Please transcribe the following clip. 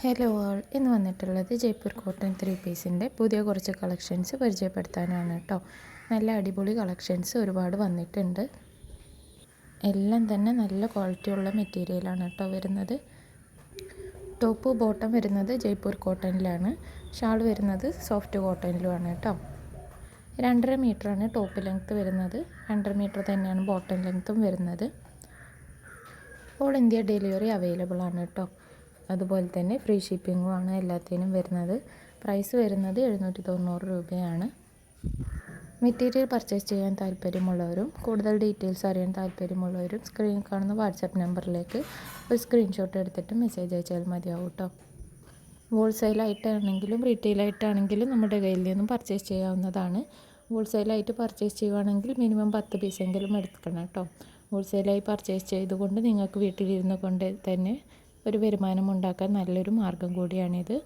Hello ആൾ ഇന്ന് വന്നിട്ടുള്ളത് Jaipur cotton three പീസിന്റെ പുതിയ കുറച്ച് കളക്ഷൻസ് പരിചയപ്പെടുത്താനാണ് കേട്ടോ. നല്ല അടിപൊളി കളക്ഷൻസ് ഒരുപാട് വന്നിട്ടുണ്ട്. എല്ലാം തന്നെ നല്ല ക്വാളിറ്റി ഉള്ള മെറ്റീരിയലാണ് കേട്ടോ വരുന്നത്. ടോപ്പ് ബോട്ടം വരുന്നത് ജയ്പൂർ കോട്ടണിലാണ്. ഷാൾ വരുന്നത് സോഫ്റ്റ് കോട്ടണിലുമാണ് കേട്ടോ. രണ്ടര മീറ്ററാണ് ടോപ്പ് ലെങ്ത്ത് വരുന്നത്. രണ്ടര മീറ്റർ തന്നെയാണ് ബോട്ടം ലെങ്ത്തും വരുന്നത്. ഓൾ ഇന്ത്യ ഡെലിവറി അവൈലബിൾ ആണ് കേട്ടോ. അതുപോലെ തന്നെ ഫ്രീ ഷിപ്പിങ്ങും ആണ് എല്ലാത്തിനും വരുന്നത്. പ്രൈസ് വരുന്നത് എഴുന്നൂറ്റി തൊണ്ണൂറ് രൂപയാണ്. മെറ്റീരിയൽ പർച്ചേസ് ചെയ്യാൻ താല്പര്യമുള്ളവരും കൂടുതൽ ഡീറ്റെയിൽസ് അറിയാൻ താല്പര്യമുള്ളവരും സ്ക്രീൻ കാണുന്ന വാട്സാപ്പ് നമ്പറിലേക്ക് ഒരു സ്ക്രീൻഷോട്ട് എടുത്തിട്ട് മെസ്സേജ് അയച്ചാൽ മതിയാവും കേട്ടോ ഹോൾസെയിലായിട്ടാണെങ്കിലും റീറ്റെയിലായിട്ടാണെങ്കിലും നമ്മുടെ കയ്യിൽ നിന്നും പർച്ചേസ് ചെയ്യാവുന്നതാണ്. ഹോൾസെയിലായിട്ട് പർച്ചേസ് ചെയ്യുവാണെങ്കിൽ മിനിമം പത്ത് പീസെങ്കിലും എടുക്കണം കേട്ടോ ഹോൾസെയിലായി പർച്ചേസ് ചെയ്തുകൊണ്ട് നിങ്ങൾക്ക് വീട്ടിലിരുന്ന് കൊണ്ട് തന്നെ ഒരു വരുമാനം ഉണ്ടാക്കാൻ നല്ലൊരു മാർഗം കൂടിയാണിത്.